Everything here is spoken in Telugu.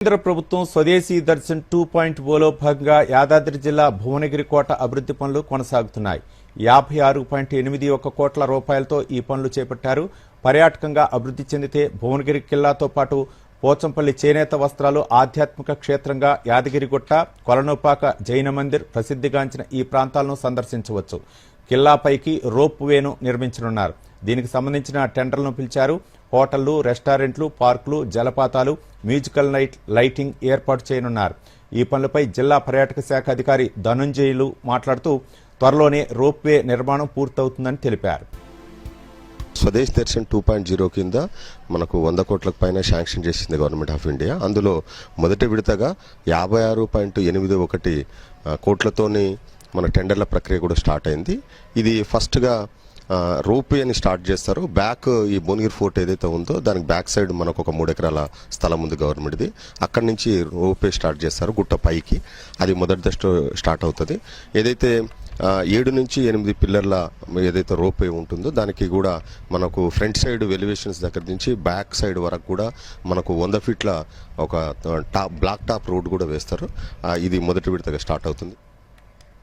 కేంద్ర ప్రభుత్వం స్వదేశీ దర్శన్ టూ పాయింట్ ఓలో భాగంగా యాదాద్రి జిల్లా భువనగిరి కోట అభివృద్ధి పనులు కొనసాగుతున్నాయి. యాభై ఆరు పాయింట్ ఎనిమిది ఒక కోట్ల రూపాయలతో ఈ పనులు చేపట్టారు. పర్యాటకంగా అభివృద్ధి చెందితే భువనగిరి కిల్లాతో పాటు పోచంపల్లి చేనేత వస్త్రాలు ఆధ్యాత్మిక క్షేత్రంగా యాదగిరిగుట్ట కొలనుపాక జైన మందిర్ ప్రసిద్ధిగాంచిన ఈ ప్రాంతాలను సందర్శించవచ్చు. కిల్లాపైకి రోప్ వేను నిర్మించనున్నారు. దీనికి సంబంధించిన టెండర్లను పిలిచారు. హోటళ్ళు రెస్టారెంట్లు పార్కులు జలపాతాలు మ్యూజికల్ నైట్ లైటింగ్ ఏర్పాటు చేయనున్నారు. ఈ పనులపై జిల్లా పర్యాటక శాఖ అధికారి ధనుంజయులు మాట్లాడుతూ త్వరలోనే రోప్వే నిర్మాణం పూర్తవుతుందని తెలిపారు. Swadesh Darshan two point zero కింద మనకు వంద కోట్లకు పైన శాంక్షన్ చేసింది గవర్నమెంట్ ఆఫ్ ఇండియా. అందులో మొదటి విడతగా యాభై ఆరు పాయింట్ ఎనిమిది ఒకటి కోట్లతోని మన టెండర్ల ప్రక్రియ కూడా స్టార్ట్ అయింది. ఇది ఫస్ట్గా రోపే అని స్టార్ట్ చేస్తారు. బ్యాక్ ఈ భువనగిరి ఫోర్ట్ ఏదైతే ఉందో దానికి బ్యాక్ సైడ్ మనకు ఒక మూడు ఎకరాల స్థలం ఉంది గవర్నమెంట్ది. అక్కడి నుంచి రోపే స్టార్ట్ చేస్తారు గుట్ట పైకి. అది మొదటి దశ స్టార్ట్ అవుతుంది. ఏదైతే ఏడు నుంచి ఎనిమిది పిల్లర్ల ఏదైతే రోపే ఉంటుందో దానికి కూడా మనకు ఫ్రంట్ సైడ్ వెలివేషన్స్ దగ్గర నుంచి బ్యాక్ సైడ్ వరకు కూడా మనకు వంద ఫీట్ల ఒక టాప్ బ్లాక్ టాప్ రోడ్ కూడా వేస్తారు. ఇది మొదటి విడతగా స్టార్ట్ అవుతుంది.